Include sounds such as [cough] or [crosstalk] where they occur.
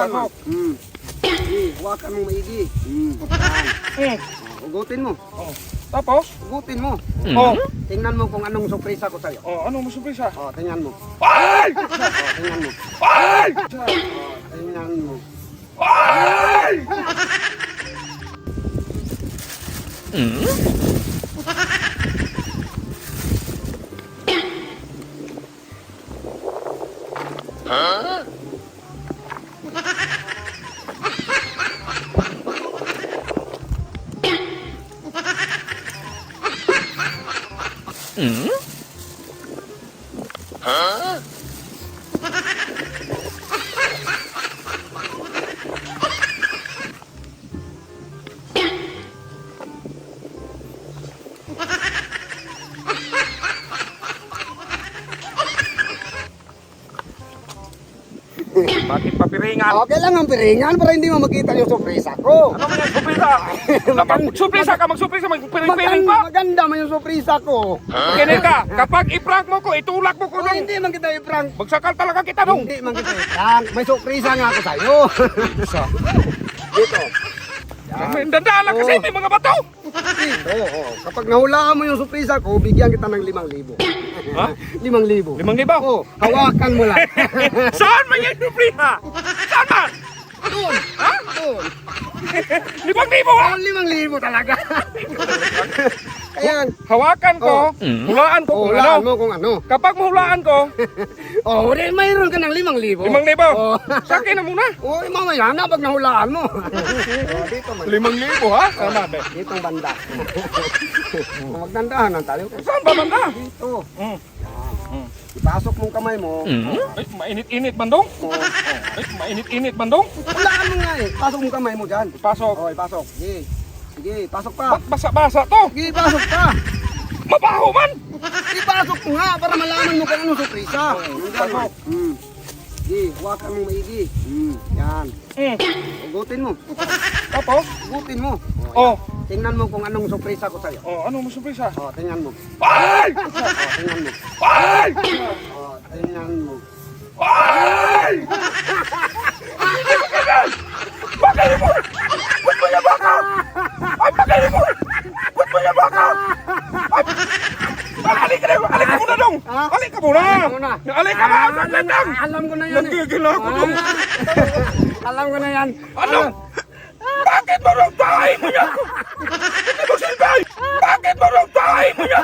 pasok. Hmm. Sige, huwakan mong maigi. Hmm. Mm. Yan. Oh, Ugutin mo. Oh. Tapos? Ugutin mo. Oh. Tingnan mo kung anong surpresa ko sa'yo. Oh, ano mo surpresa? Oh, tingnan mo. Ay! Oh, tingnan mo. Ay! Oh, tingnan mo. Ay! Hmm? Huh? Bakit papiringan? Okay lang ang piringan para hindi mo makita yung surpresa ko. Ano mo yung surpresa? [laughs] Dapat surpresa ka, magsurpresa, magpiring-piring pa. maganda mo yung surpresa ko. Ganyan ka, kapag i-prank mo ko, itulak mo ko Oh, nung hindi man kita i-prank. magsakal talaga kita nung. Hindi man kita i-prank. May surpresa nga ako sa'yo. [laughs] Dito. May dandaan lang kasi Oh. may mga bato. Oh. Kapag nahulaan mo yung surpresa ko, bigyan kita ng limang libo. Ha? [laughs] Limang libo. Limang libo? Oh, hawakan mo lang. [laughs] Saan man yung surpresa? Saan man? Doon. Ha? Doon. [laughs] Limang libo ha? Oh, limang libo talaga. Ayan. Hawakan ko, hulaan ko Oh, kung hulaan ano. mo kung ano. Kapag mahulaan ko, [laughs] Oh, di, mayroon ka ng limang libo. limang libo. Oh. Sa akin na muna. [laughs] Oh, eh, mamaya na pag nahulaan mo. oh, dito man. Limang libo ha? Tama be. Ditong banda. [laughs] oh, magdandahan lang tayo. Saan ba banda? Dito. Mm. Ipasok mong kamay mo. Ay, mainit-init bandong. Oh, Ay, mainit-init bandong. hulaan mo nga eh. Pasok mong kamay mo dyan. Pasok. Oh, ipasok. Sige. Sige, pasok pa. Ba't basa-basa to? Sige, pasok pa. [laughs] Mabaho man. Ipasok mo nga para malaman mo kung anong surpresa. Oh, pasok. Hmm. Sige, huwakan mong maigi. Hmm. Yan. Mm. Ugutin mo. Tapos? Ugutin mo. Oh. Tingnan mo kung anong surpresa ko sa'yo. Oh, ano mo surpresa? Oh, tingnan mo. Ay! [laughs] Oh, tingnan mo. Ay! Oh, tingnan mo. Ay! Bakit mo? Ba't mo niya baka? Ay, bakit mo? Ba't mo niya baka? Ay, ay, alik ka na, alik ka muna dong. Ha? Alik ka muna. Muna. Alik ka Ah, muna. Saglit lang. Alam ko na yan. eh. Nagigil ako dong. Ah, [laughs] Alam ko na yan. Ano? Bakit mo raw tayo mo niya? [laughs] Hindi mo silbay! Bakit mo raw tayo mo niya?